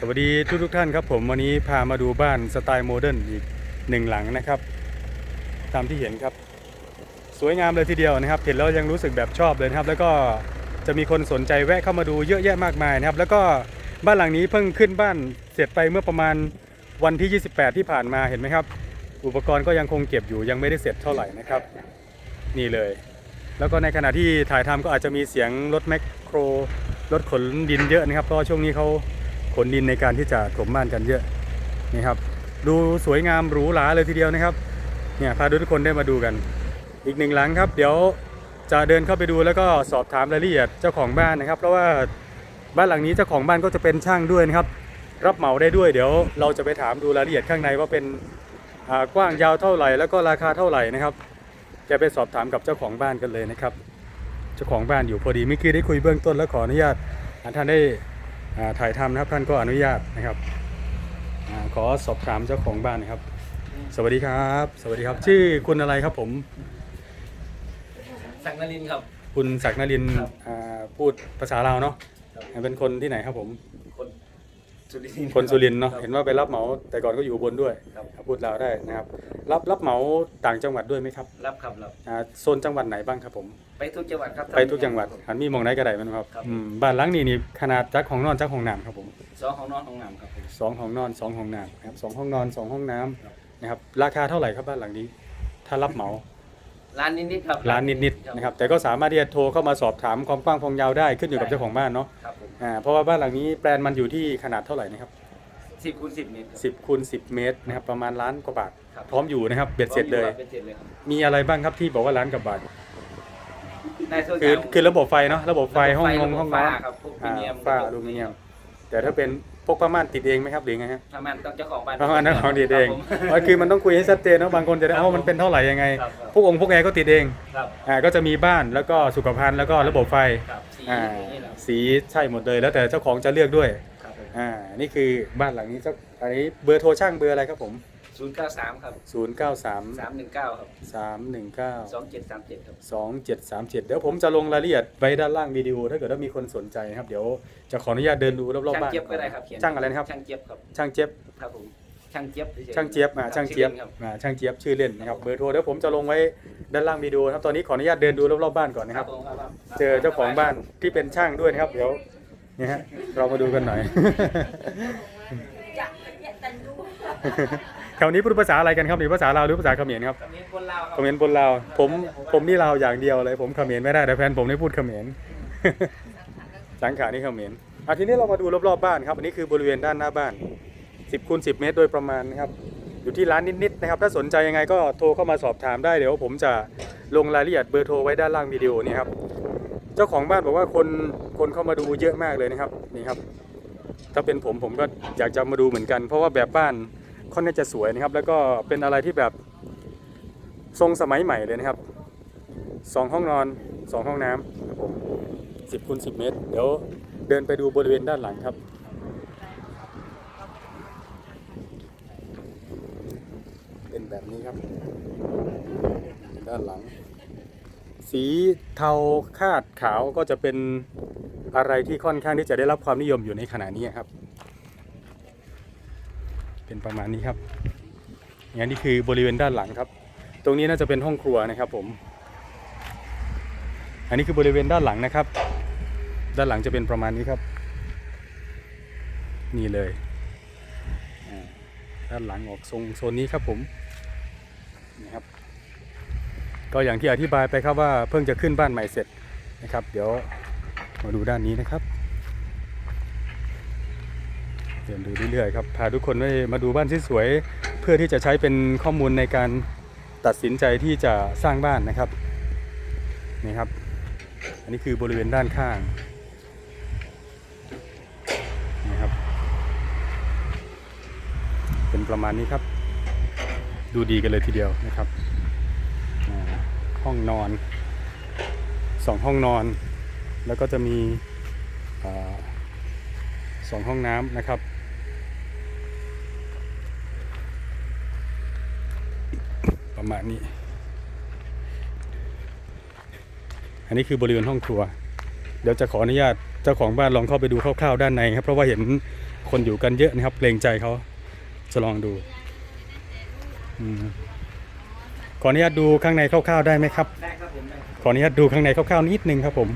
สวัสดีทุกทุกท่านครับผมวันนี้พามาดูบ้านสไตล์โมเดิร์นอีกหนึ่งหลังนะครับ ตามที่เห็นครับ สวยงามเลยทีเดียวนะครับ เห็นแล้วยังรู้สึกแบบชอบเลยนะครับ แล้วก็จะมีคนสนใจแวะเข้ามาดูเยอะแยะมากมายนะครับ แล้วก็บ้านหลังนี้เพิ่งขึ้นบ้านเสร็จไปเมื่อประมาณวันที่ 28 ที่ผ่านมาเห็นไหมครับ อุปกรณ์ก็ยังคงเก็บอยู่ยังไม่ได้เสร็จเท่าไหร่นะครับ นี่เลย แล้วก็ในขณะที่ถ่ายทำก็อาจจะมีเสียงรถแมคโครรถขนดินเยอะนะครับเพราะช่วงนี้เขา ขนดินในการที่จะถมบ้านกันเยอะนี่ครับ ดูสวยงามหรูหราเลยทีเดียวนะครับเนี่ยพาทุกคนได้มาดูกัน อีกหนึ่งหลังครับ เดี๋ยวจะเดินเข้าไปดูแล้วก็สอบถามรายละเอียดเจ้าของบ้านนะครับ เพราะว่าบ้านหลังนี้เจ้าของบ้านก็จะเป็นช่างด้วยนะครับ รับเหมาได้ด้วยเดี๋ยวเราจะไปถามดูรายละเอียดข้างในว่าเป็นกว้างยาวเท่าไหร่ แล้วก็ราคาเท่าไหร่นะครับ จะไปสอบถามกับเจ้าของบ้านกันเลยนะครับ เจ้าของบ้านอยู่พอดีเมื่อกี้ได้คุยเบื้องต้นแล้วขออนุญาตอ่าท่านได้ ถ่ายทำนะครับท่านก็อนุญาตนะครับอาขอสอบถามเจ้าของบ้านนะครับ สวัสดีครับ สวัสดีครับ ชื่อคุณอะไรครับผมสักนลินทร์ครับ คุณศักดิ์นรินทร์ครับ อ่าพูดภาษาลาวเนาะครับเป็นคนที่ไหนครับผม คนสุรินทร์คนสุรินทร์เนาะครับเห็นว่าไปรับเหมาแต่ก่อนก็อยู่อุบนด้วยครับ พูดลาวได้นะครับ รับรับเหมาต่างจังหวัดด้วยไหมครับรับครับรับอ่าโซนจังหวัดไหนบ้างครับผม ไปทุกจังหวัดครับไปทุกจังหวัดหันมีหมองไหนก็ได้แมันครับครับอืมบ้านหลังนี้นี่ขนาดจักของนอนจักของน้ำครับผมสองของนอนของน้ำครับผมสองห้องนอนสองห้องน้ำนะครับสองห้องนอนสองห้องน้ำครับนะครับราคาเท่าไหร่ครับบ้านหลังนี้ ถ้ารับเหมาร้านนิดๆครับร้านนิดๆนะครับแต่ก็สามารถที่จะโทรเข้ามาสอบถามความกว้างความยาวได้ขึ้นอยู่กับเจ้าของบ้านเนาะครับผมอ่าเพราะว่าบ้านหลังนี้แปลนมันอยู่ที่ขนาดเท่าไหร่นะครับ สิบคูณสิบเมตรครับ 10คูณ10 เมตรนะครับประมาณล้านกว่าบาท ครับ พร้อมอยู่นะครับเบ็ดเสร็จเลย เป็นเสร็จเลยครับมีอะไรบ้างครับที่บอกว่าล้านกว่าบาทได้ทุกคืออย่างคือระบบไฟเนาะระบบไฟห้องนงระบบห้องฟ้าน้ครับพวกำพรีอ่าเมียมฝ้าอลูมิเนียม แต่ถ้าเป็นพวกผ้าม่านติดเองไหมครับหรือไงฮะประมาณต้องเจ้าของบ้านผ้าม่านนั่นของติดเองครับผมอ๋อคือมันต้องคุยให้ชัดเจนเนาะบางคนจะได้ครับเอ้ามันเป็นเท่าไหร่ยังไง ครับครับ พวกองค์พวกแอร์ก็ติดเองครับอ่าก็จะมีบ้านแล้วก็สุขภัณฑ์แล้วก็ระบบไฟครับสีอ่านี่แหละสีใช่หมดเลยแล้วแต่เจ้าของจะเลือกด้วยครับผม อ่า นี่คือบ้านหลังนี้เจ้าอันนี้เบอร์โทรช่างเบอร์อะไรครับผม ศูนย์เก้าสามครับ0 9สาม3หนึ่งเก้าครับ3 1 9 สองเจ็ดสามเจ็ดครับ 2 7 3 7 เดี๋ยวผมจะลงรายละเอียดไว้ด้านล่างวิดีโอ ถ้าเกิดว่ามีคนสนใจนะครับ เดี๋ยวจะขออนุญาตเดินดูรอบๆช่างบ้านเจี๊ยบก็ได้ครับเขียนช่างอะไรนะครับ ช่างเจี๊ยบครับ ช่างเจี๊ยบ ครับผม ช่างเจี๊ยบฉๆช่างเจี๊ยบอ่าครับช่างเจี๊ยบชื่อล่นครับอ่าช่างเจี๊ยบชื่อเล่นนะครับ เบอร์โทรเดี๋ยวผมจะลงไว้ด้านล่างวิดีโอนะครับ ตอนนี้ขออนุญาตเดินดูรอบๆบ้านก่อนนะครับ ผมครับ เจอเจ้าของบ้านที่เป็นช่างด้วยนะครับ เดี๋ยว เนี่ยฮะเรามาดูกันหน่อย แถวนี้พูดภาษาอะไรกันครับนี่ภาษาลาวหรือภาษาเขมรครับคำนี้คนลาวครัเขมรปนลาวผมผมนี่ลาวอย่างเดียวเลย ผมเขมรไม่ได้แต่แฟนผมนี่พูดเขมร สังขานี่เขมรอะทีนี้เรามาดูรอบๆบ้านครับอันนี้คือบริเวณด้านหน้าบ้าน 10คูณ10 เมตรโดยประมาณนะครับ อยู่ที่ร้านนิดๆนะครับ ถ้าสนใจยังไงก็โทรเข้ามาสอบถามได้เดี๋ยวผมจะลงรายละเอียดเบอร์โทรไว้ด้านล่างวิดีโอนี้ครับ เจ้าของบ้านบอกว่าคนคนเข้ามาดูเยอะมากเลยนะครับนี่ครับ ถ้าเป็นผมผมก็อยากจะมาดูเหมือนกัน เพราะว่าแบบบ้านค่อนข้างจะสวยนะครับ แล้วก็เป็นอะไรที่แบบทรงสมัยใหม่เลยนะครับสองห้องนอนสองห้องน้ำครับผมสิบคูณสิบเมตร เดี๋ยวเดินไปดูบริเวณด้านหลังครับเป็นแบบนี้ครับ ด้านหลัง สีเทาคาดขาวก็จะเป็นอะไรที่ค่อนข้างที่จะได้รับความนิยมอยู่ในขณะนี้ครับ เป็นประมาณนี้ครับอย่างนี้คือบริเวณด้านหลังครับ ตรงนี้น่าจะเป็นห้องครัวนะครับผม อันนี้คือบริเวณด้านหลังนะครับ ด้านหลังจะเป็นประมาณนี้ครับ นี่เลย ด้านหลังออกทรงโซนนี้ครับผมนี่ครับ ก็อย่างที่อธิบายไปครับว่าเพิ่งจะขึ้นบ้านใหม่เสร็จนะครับ เดี๋ยวมาดูด้านนี้นะครับเดินดูเรื่อยๆครับพาทุกคนได้มาดูบ้านที่สวยเพื่อที่จะใช้เป็นข้อมูลในการตัดสินใจที่จะสร้างบ้านนะครับนี่ครับ อันนี้คือบริเวณด้านข้างนี่ครับ เป็นประมาณนี้ครับ ดูดีกันเลยทีเดียวนะครับ องนอนสองห้องนอน แล้วก็จะมีสองห้องน้ำนะครับ ประมาณนี้ อันนี้คือบริเวณห้องครัว เดี๋ยวจะขออนุญาตเจ้าของบ้านลองเข้าไปดูคร่าวๆด้านในครับ เพราะว่าเห็นคนอยู่กันเยอะนะครับเกรงใจเขาจะลองดูอืม ขออนุญาตดูข้างในคร่าวๆได้ไหมครับได้ครับผมได้ขออนุญาตดูข้างในคร่าวๆนิดนึงครับผม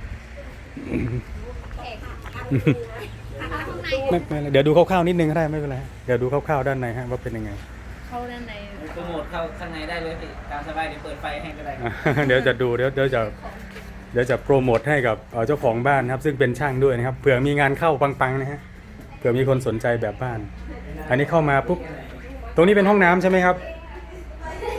ไม่ไม่เดี๋ยวดูคร่าวๆนิดนึงก็ได้ไม่เป็นไรเดี๋ยวดูคร่าวๆด้านในฮะว่าเป็นยังไง เข้าด้านในโปรโมทเข้าข้างในได้เลยพี่ตามสบายเดี๋ยวเปิดไฟให้ก็ได้ครับอ่าเดี๋ยวจะดูเดี๋ยวเดี๋ยวจะเดี๋ยวจะโปรโมทให้กับเอ่อเจ้าของบ้านนะครับ ซึ่งเป็นช่างด้วยนะครับเผื่อมีงานเข้าปังๆนะฮะเผื่อมีคนสนใจแบบบ้าน อันนี้เข้ามาปุ๊บตรงนี้เป็นห้องน้ำใช่ไหมครับ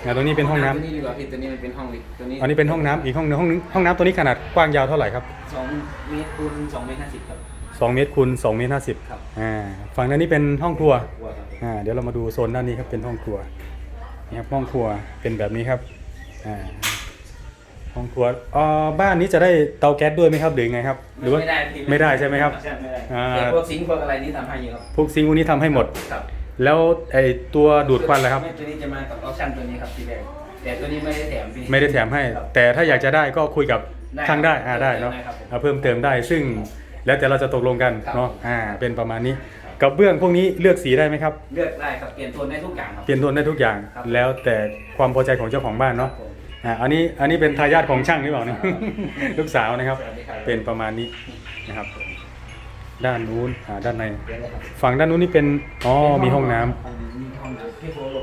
อ่าตรงนี้เป็นห้องน้ำตัวนี้ดีกว่าพี่ตัวนี้มันเป็นห้องเล็กตัวนี้อันนี้เป็นห้องน้ำอีกห้องหนึงห้องนึงห้องน้ำตัวนี้ขนาดกว้างยาวเท่าไหร่ครับสองเมตรคูณสองเมตรห้าสิบครับ2เมตรคูณ2เมตร50ครับ อ่าฝั่งด้านนี้เป็นห้องครัว กลัวครับอ่าเดี๋ยวเรามาดูโซนด้านนี้ครับเป็นห้องครัวนี่ครับห้องครัวเป็นแบบนี้ครับอ่าห้องครัวเอ่อบ้านนี้จะได้เตาแก๊สด้วยไหมครับหรือไงครับ หรือว่า ไม่ได้พี่ไม่ได้ใช่ไหมครับใช่ไม่ได้อ่า แต่พวกซิงค์พวกอะไรนี่ทำให้อยู่ครับพวกซิงค์พวกนี้ทำให้หมด ครับ แล้วไอตัวดูดควันล่ะครับไม่ตัวนี้จะมากับออปชั่นตัวนี้ครับทีแรกแต่ตัวนี้ไม่ได้แถมพี่ไม่ได้แถมให้ครับแต่ถ้าอยากจะได้ก็คุยกับได้ช่างได้ครับอ่าได้เนาะได้ครับผมเอาเพิ่มเติมได้ ซึ่งแล้วแต่เราจะตกลงกันครับ เนาะอ่าเป็นประมาณนี้กับเบื้องพวกนี้เลือกสีได้ไหมครับ เลือกได้ครับเปลี่ยนโทนได้ทุกอย่างครับ เปลี่ยนโทนได้ทุกอย่าง ครับ แล้วแต่ความพอใจของเจ้าของบ้านเนาะครับผมอ่าอันนี้อันนี้เป็นทายาทของช่างหรือเปล่าเนี่ย ลูกสาวนะครับ สวัสดีครับ เป็นประมาณนี้นะครับ ด้านนู้นอ่าด้านในเดี๋ยวเลยครับฝั่งด้านนู้นนี่เป็น อ๋อ มีห้องน้ำมีห้องน้ำพี่โฟโล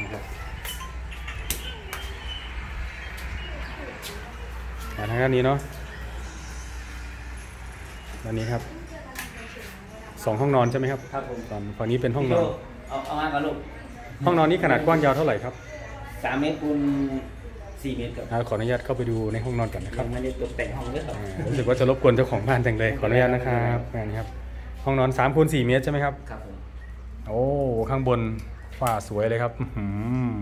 นะครับอ่าทางด้านนี้เนาะด้านนี้ครับ สองห้องนอนใช่ไหมครับครับผมฝั่งฝั่งนี้เป็นห้องนอน เอาเอามากับลูกห้องนอนนี้ขนาดกว้างยาวเท่าไหร่ครับ สามเมตรคูณ สี่เมตรครับอ่าขออนุญาตเข้าไปดูในห้องนอนก่อนนะคครัรับบไม่ได้ตกแต่งห้องด้วยครับ อ่ารู้สึกว่าจะรบกวนเจ้าของบ้านจังเลยขออนุญาตนะครับงานนี้ครับ ห้องนอน3คูณ4เมตรใช่ไหมครับ ครับผมโอ้ข้างบนฝ้าสวยเลยครับอื้อหือ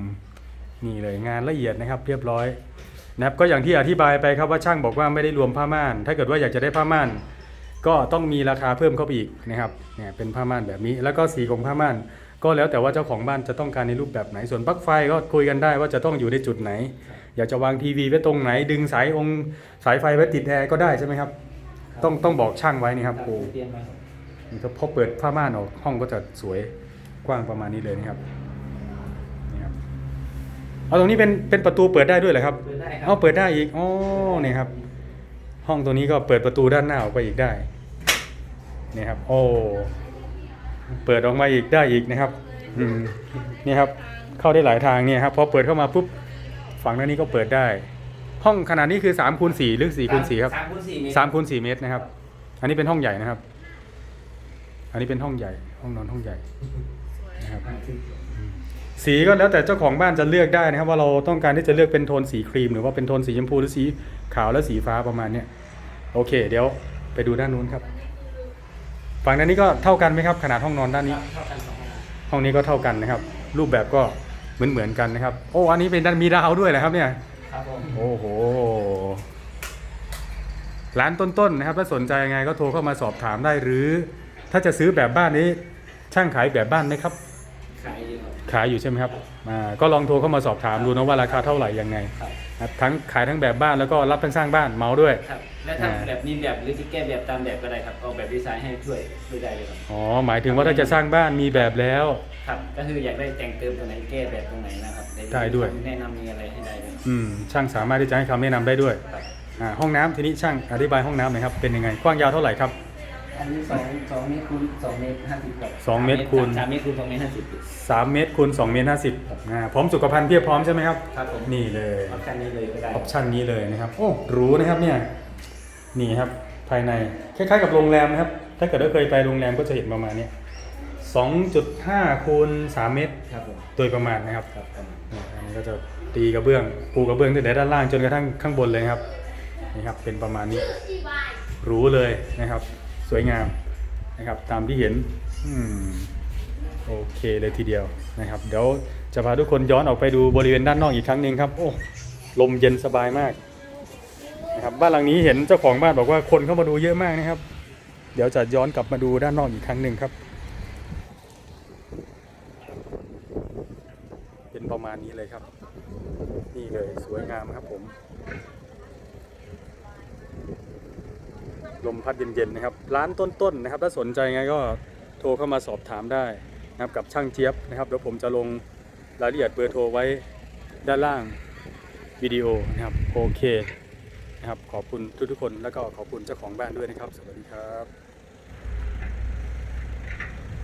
นี่เลยงานละเอียดนะครับ เรียบร้อยนะครับก็อย่างที่อธิบายไปครับว่าช่างบอกว่าไม่ได้รวมผ้าม่าน ถ้าเกิดว่าอยากจะได้ผ้าม่าน ก็ต้องมีราคาเพิ่มเข้าไปอีกนะครับเนี่ยเป็นผ้าม่านแบบนี้ แล้วก็สีของผ้าม่าน ก็แล้วแต่ว่าเจ้าของบ้านจะต้องการในรูปแบบไหนส่วนปลั๊กไฟก็คุยกันได้ว่าจะต้องอยู่ในจุดไหน อยากจะวางทีวีไว้ตรงไหน ดึงสายองค์สายไฟไว้ติดแอร์ก็ได้ใช่ไหมครับ ต้องต้องบอกช่างไว้นี่ครับโอ้เตรียมมาครับนี่ก็พอเปิดผ้าม่านออกห้องก็จะสวยกว้างประมาณนี้เลยนะครับนี่ครับเอาตรงนี้เป็นเป็นประตูเปิดได้ด้วยเหรอครับเปิดได้ครัเอาเปิดได้อีกอ๋อนี่ครับ ห้องตัวนี้ก็เปิดประตูด้านหน้าออกไปอีกได้นี่ครับ โอ้ เปิดออกมาอีกได้อีกนะครับอืมนี่ครับเข้าได้หลายทางเนี่ยครับพอเปิดเข้ามาปุ๊บฝั่งด้านนี้ก็เปิดได้ ห้องขนาดนี้คือ3คูณ4หรือ4คูณ4ครับสามคูณสี่เมตรสามคูณสี่เมตรนะครับ อันนี้เป็นห้องใหญ่นะครับ อันนี้เป็นห้องใหญ่ ห้องนอนห้องใหญ่นะครับสีก็แล้วแต่เจ้าของบ้านจะเลือกได้นะครับ ว่าเราต้องการที่จะเลือกเป็นโทนสีครีม หรือว่าเป็นโทนสีชมพูหรือสีขาวและสีฟ้าประมาณเนี้ยโอเค เดี๋ยวไปดูด้านนู้นครับ ฝั่งด้านนี้ก็เท่ากันไหมครับ ขนาดห้องนอนด้านนี้ เท่ากันสองห้องห้องนี้ก็เท่ากันนะครับ รูปแบบก็เหมือนเหมือนๆกันนะครับ โอ้ อันนี้เป็นด้านมีดาวด้วยนะครับเนี่ย ครับผมโอ้โห ร้านต้นๆนะครับ ถ้าสนใจยังไงก็โทรเข้ามาสอบถามได้หรือ ถ้าจะซื้อแบบบ้านนี้ ช่างขายแบบบ้านไหมครับขายอยู่ครับ ขายอยู่ใช่ไหมครับอ่าก็ลองโทรเข้ามาสอบถามดูนะว่าราคาเท่าไหร่ยังไงครับครับทั้งขายทั้งแบบบ้านแล้วก็รับทั้งสร้างบ้านเมาด้วย ครับ และถ้าแบบนี้แบบหรือจะแก้แบบตามแบบก็ได้ครับออกแบบดีไซน์ให้ช่วยช่วยได้เลยครับอ๋อหมายถึงว่าถ้าจะสร้างบ้านมีแบบแล้ว ครับ ก็คืออยากได้แต่งเติมตรงไหนแก้แบบตรงไหนนะครับได้ด้วย แนะนำมีอะไรให้ได้เลยอืมช่างสามารถที่จะให้คำแนะนำได้ด้วยครับอ่าห้องน้ำทีนี้ช่างอธิบายห้องน้ำหน่อยครับเป็นยังไงกว้างยาวเท่าไหร่ครับ อันนี้สองสองเมตรคูณสองเมตรห้าสิบครับสองเมตรคูณสามเมตรคูณสองเมตรห้าสิบ3เมตรคูณ2เมตร50อ่าพร้อมสุขภัณฑ์เพียบพร้อมใช่ไหมครับ ครับผมนี่เลยออปชั่นนี้เลยก็ได้ออปชันนี้เลยนะครับโอ้หรูนะครับเนี่ยนี่ครับภายในคล้ายๆกับโรงแรมนะครับ ถ้าเกิดว่าเคยไปโรงแรมก็จะเห็นประมาณเนี้ย2.5คูณ3เมตรครับผมโดยประมาณนะครับครับผมนี่อันนี้ก็จะตีกระเบื้องปูกระเบื้องตั้งแต่ด้านล่างจนกระทั่งข้างบนเลยนะครับนี่ครับเป็นประมาณนี้หรูเลยนะครับ สวยงามนะครับ ตามที่เห็นโอเคเลยทีเดียวนะครับ เดี๋ยวจะพาทุกคนย้อนออกไปดูบริเวณด้านนอกอีกครั้งหนึ่งครับ โอ้ลมเย็นสบายมากนะครับบ้านหลังนี้เห็นเจ้าของบ้านบอกว่าคนเข้ามาดูเยอะมากนะครับ เดี๋ยวจะย้อนกลับมาดูด้านนอกอีกครั้งหนึ่งครับ เป็นประมาณนี้เลยครับ นี่เลยสวยงามครับผม ลมพัดเย็นๆนะครับ ร้านต้นๆนะครับ ถ้าสนใจไงก็โทรเข้ามาสอบถามได้นะครับกับช่างเจี๊ยบนะครับเดี๋ยวผมจะลงรายละเอียดเบอร์โทรไว้ด้านล่างวิดีโอนะครับโอเคนะครับขอบคุณทุกๆคนแล้วก็ขอบคุณเจ้าของบ้านด้วยนะครับ สวัสดีครับ